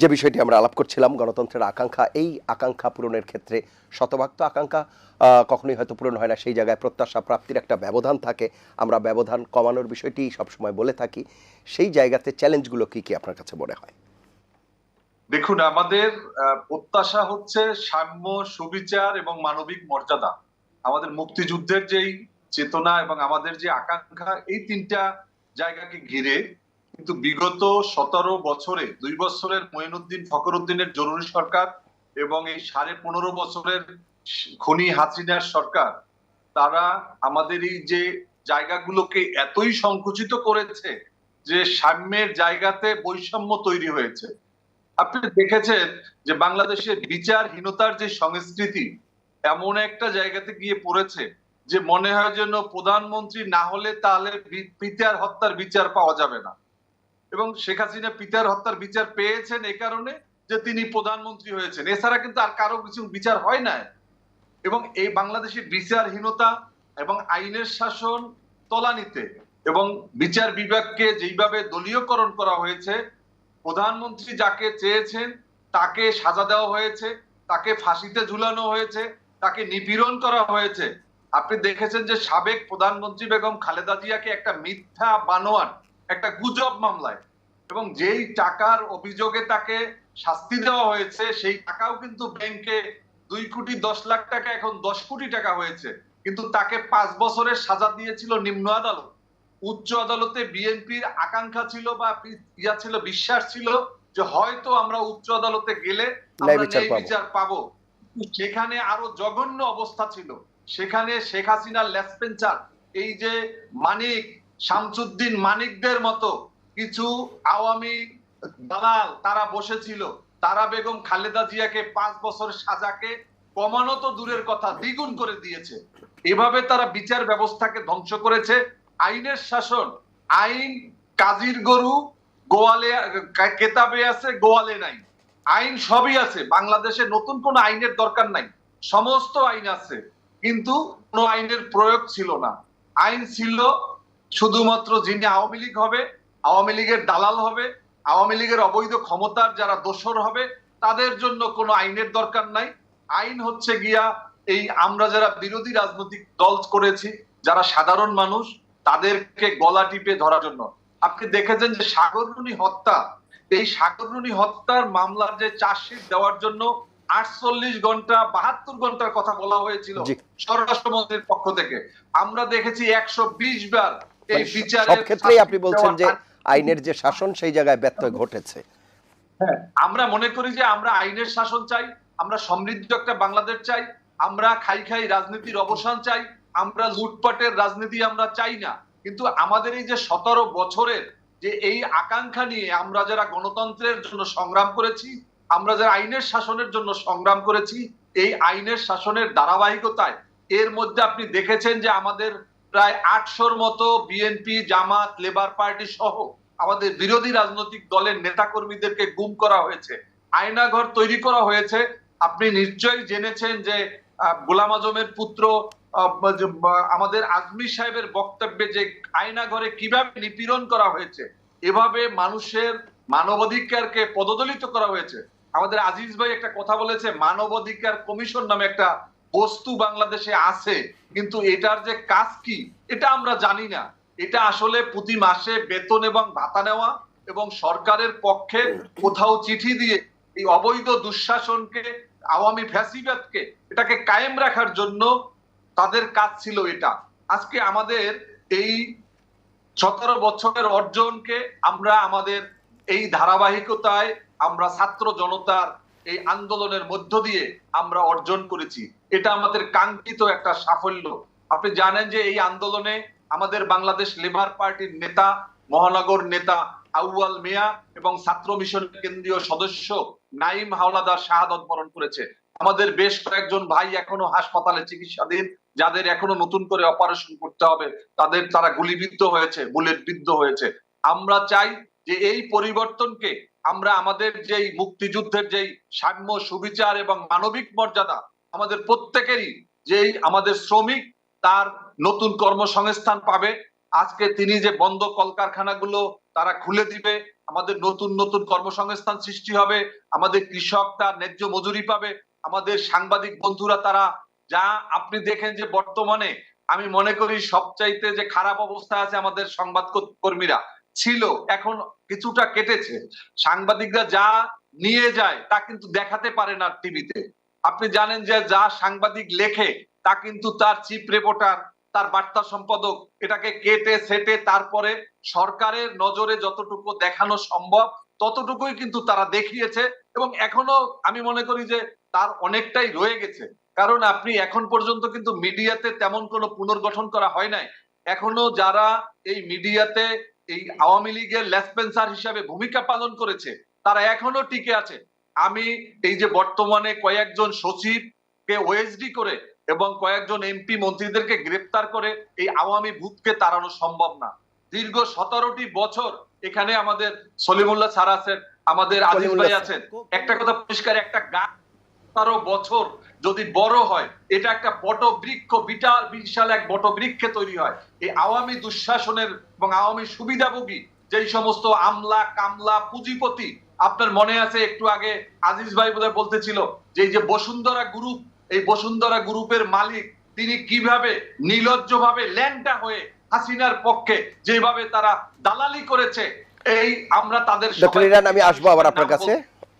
যে বিষয়টি আমরা আলাপ করছিলাম, গণতন্ত্রের আকাঙ্ক্ষা, এই আকাঙ্ক্ষা পূরণের ক্ষেত্রে শতভাগ তো আকাঙ্ক্ষা কখনোই হয়তো পূরণ হয় না। সেই জায়গায় প্রত্যাশা প্রাপ্তির একটা ব্যবধান থাকে। আমরা ব্যবধান কমানোর বিষয়টি সবসময় বলে থাকি। সেই জায়গাতে চ্যালেঞ্জগুলো কি কি আপনার কাছে মনে হয়? দেখুন, আমাদের প্রত্যাশা হচ্ছে সাম্য, সুবিচার এবং মানবিক মর্যাদা। আমাদের মুক্তিযুদ্ধের যেই চেতনা এবং আমাদের যে আকাঙ্ক্ষা, এই তিনটা জায়গাকে ঘিরে কিন্তু বিগত সতেরো বছরে, দুই বছরের মঈনুদ্দিন ফখরুদ্দিনের জরুরি সরকার এবং এই সাড়ে পনেরো বছরের খনি হাসিনার সরকার, তারা আমাদের এই যে জায়গাগুলোকে এতই সংকুচিত করেছে যে সাম্যের জায়গাতে বৈষম্য তৈরি হয়েছে। আপনি দেখেছেন যে বাংলাদেশের বিচারহীনতার যে সংস্কৃতি এমন একটা জায়গাতে গিয়ে পড়েছে যে মনে হয় যেন প্রধানমন্ত্রী না হলে তাহলে পিতার হত্যার বিচার পাওয়া যাবে না। এবং শেখ হাসিনা পিতার হত্যার বিচার পেয়েছেন এ কারণে যে তিনি প্রধানমন্ত্রী হয়েছেন। এছাড়া কিন্তু আর কারও কিছু বিচার হয় না এবং এই বাংলাদেশের বিচারহীনতা এবং আইনের শাসন তলানিতে এবং বিচার বিভাগকে যেইভাবে দলীয়করণ করা হয়েছে, প্রধানমন্ত্রী যাকে চেয়েছেন তাকে সাজা দেওয়া হয়েছে, তাকে ফাঁসিতে ঝুলানো হয়েছে, তাকে নিপীড়ন করা হয়েছে। আপনি দেখেছেন যে সাবেক প্রধানমন্ত্রী বেগম খালেদা জিয়াকে একটা মিথ্যা বানোয়াট একটা গুজব মামলায়। এবং যেই টাকার অভিযোগে তাকে শাস্তি দেওয়া হয়েছে সেই টাকাও কিন্তু ব্যাংকে দুই কোটি দশ লাখ টাকা এখন দশ কোটি টাকা হয়েছে। কিন্তু তাকে পাঁচ বছরের সাজা দিয়েছিল নিম্ন আদালত। উচ্চ আদালতে বিএনপির আকাঙ্ক্ষা ছিল বা ইয়া ছিল বিশ্বাস ছিল যে হয়তো আমরা উচ্চ আদালতে গেলে আমরা ন্যায় বিচার। পাবো। সেখানে আরও জঘন্য অবস্থা ছিল। সেখানে শেখ হাসিনার লেসপেঞ্চার এই যে মানিক শামসুদ্দিন মানিকদের মতো কিছু আওয়ামী দালাল তারা বসেছিল। তারা বেগম খালেদা জিয়াকে পাঁচ বছর সাজাকে কমানো তো দূরের কথা, দ্বিগুণ করে দিয়েছে। এভাবে তারা বিচার ব্যবস্থাকে ধ্বংস করেছে। আইনের শাসন, আইন কাজীর গরু, গোয়ালে কেতাবে আছে, গোয়ালে নাই। আইন সবই আছে। বাংলাদেশে নতুন কোন আইনের দরকার নাই। সমস্ত আইন আছে। কিন্তু কোনো আইনের প্রয়োগ ছিল না। আইন ছিল শুধুমাত্র যিনি আওয়ামী লীগ হবে আওয়ামী লীগের দালাল হবে আওয়ামী লীগের অবৈধ ক্ষমতার যারা দোসর হবে তাদের জন্য কোনো আইনের দরকার নাই। আইন হচ্ছে গিয়া এই আমরা যারা বিরোধী রাজনৈতিক দল করেছি যারা সাধারণ মানুষ তাদেরকে গলা টিপে ধরার জন্য। আপনি দেখেছেন যে সাগররুনি হত্যা এই সাগররুনি হত্যার মামলার যে চার্জশিট দেওয়ার জন্য আটচল্লিশ ঘণ্টা বাহাত্তর ঘণ্টার কথা বলা হয়েছিল। স্বরাষ্ট্রমন্ত্রীর পক্ষ থেকে। আমরা দেখেছি একশো বিশ বার সব ক্ষেত্রেই আপনি বলছেন যে আইনের যে শাসন সেই জায়গায় ব্যত্যয় ঘটেছে। হ্যাঁ, আমরা মনে করি যে আমরা আইনের শাসন চাই আমরা সমৃদ্ধ একটা বাংলাদেশ চাই আমরা খাই খাই রাজনীতির অবসান চাই আমরা লুটপাটের রাজনীতি আমরা চাই না। কিন্তু আমাদের এই যে সতেরো বছরের যে এই আকাঙ্ক্ষা নিয়ে আমরা যারা গণতন্ত্রের জন্য সংগ্রাম করেছি আমরা যারা আইনের শাসনের জন্য সংগ্রাম করেছি এই আইনের শাসনের ধারাবাহিকতায় এর মধ্যে আপনি দেখেছেন যে আমাদের প্রায় আটশোর মতো বিএনপি জামাত লেবার পার্টি সহ আমাদের বিরোধী রাজনৈতিক দলের নেতাকর্মীদেরকে গুম করা হয়েছে, আয়নাঘর তৈরি করা হয়েছে। আপনি নিশ্চয়ই জেনেছেন যে গোলাম আজমের পুত্র আমাদের আজমি সাহেবের বক্তব্যে যে আয়নাঘরে কীভাবে নিপীড়ন করা হয়েছে, এভাবে মানুষের মানবাধিকারকে পদদলিত করা হয়েছে। আমাদের আজিজ ভাই একটা কথা বলেছে, মানবাধিকার কমিশন নামে একটা বস্তু বাংলাদেশে আছে, কিন্তু এটার যে কাজ কি, এটা আমরা জানি না। এটা আসলে প্রতি মাসে বেতন এবং ভাতা নেওয়া এবং সরকারের পক্ষে কোথাও চিঠি দিয়ে এই অবৈধ দুঃশাসনকে, আওয়ামী ফ্যাসিবাদকে, এটাকে কায়েম রাখার জন্য তাদের কাজ ছিল এটা। আজকে আমাদের এই সতেরো বছরের অর্জনকে আমরা আমাদের এই ধারাবাহিকতায় আমরা ছাত্র জনতার এই আন্দোলনের মধ্য দিয়ে আমরা অর্জন করেছি। এটা আমাদের কাঙ্ক্ষিত একটা সাফল্য। আপনি জানেন যে এই আন্দোলনে আমাদের বাংলাদেশ লেবার পার্টির নেতা, মহানগর নেতা আউয়াল মিয়া এবং ছাত্র মিশন কেন্দ্রীয় সদস্য নাইম হাওলাদার শাহাদত বরণ করেছে। আমাদের বেশ কয়েকজন ভাই এখনও হাসপাতালে চিকিৎসাধীন, যাদের এখনও নতুন করে অপারেশন করতে হবে, তাদের তারা গুলিবিদ্ধ হয়েছে, বুলেট বিদ্ধ হয়েছে। আমরা চাই যে এই পরিবর্তনকে আমরা আমাদের যেই মুক্তিযুদ্ধের যেই সাম্য, সুবিচার এবং মানবিক মর্যাদা আমাদের প্রত্যেকেরই যেই আমাদের শ্রমিক তার নতুন কর্মসংস্থান পাবে। আজকে তিনি যে বন্ধ কলকারখানাগুলো তারা খুলে দিবে, আমাদের নতুন নতুন কর্মসংস্থান সৃষ্টি হবে, আমাদের কৃষক তার ন্যায্য মজুরি পাবে, আমাদের সাংবাদিক বন্ধুরা তারা যা আপনি দেখেন যে বর্তমানে, আমি মনে করি সবচাইতে যে খারাপ অবস্থায় আছে আমাদের সংবাদ কর্মীরা ছিল, এখন কিছুটা কেটেছে। সাংবাদিকরা যা নিয়ে যায়, তা কিন্তু দেখাতে পারে না টিভিতে। আপনি জানেন যে যা সাংবাদিক লেখে, তা কিন্তু তার চিফ রিপোর্টার, তার বার্তা সম্পাদক, এটাকে কেটে, সেটে, তারপরে সরকারের নজরে যতটুকু দেখানো সম্ভব, ততটুকুই কিন্তু তারা দেখিয়েছে এবং এখনও আমি মনে করি যে তার অনেকটাই রয়ে গেছে। কারণ আপনি এখন পর্যন্ত কিন্তু মিডিয়াতে তেমন কোনো পুনর্গঠন করা হয় নাই। এখনও যারা এই মিডিয়াতে এই আওয়ামী লীগের লেসপেন্সার হিসাবে ভূমিকা পালন করেছে তারা এখনও টিকে আছে। আমি এই যে বর্তমানে কয়েকজন সচিব কে ওএসডি করে এবং কয়েকজন এমপি মন্ত্রীদেরকে গ্রেপ্তার করে এই আওয়ামী ভূতকে তাড়ানো সম্ভব না। দীর্ঘ সতেরোটি বছর এখানে আমাদের সলিমুল্লাহ স্যার আছেন আমাদের আজিজ ভাই আছেন। একটা কথা পরিষ্কার একটা সতেরো বছর যদি বড় হয় এটা একটা বটবৃক্ষ বিশাল বিশাল এক বটবৃক্ষে তৈরি হয়। এই আওয়ামী দুঃশাসনের এবং আওয়ামী সুবিধাভোগী যেই সমস্ত আমলা কামলা পুঁজিপতি আপনার মনে আছে একটু আগে আজিজ ভাই বোধহয় বলতেছিল যে এই যে বসুন্ধরা গ্রুপ এই বসুন্ধরা গ্রুপের মালিক তিনি কীভাবে নির্লজ্জ ভাবে ল্যাংটা হয়ে হাসিনার পক্ষে যেভাবে তারা দালালি করেছে এই আমরা তাদের আমি আসব আবার আপনার কাছে।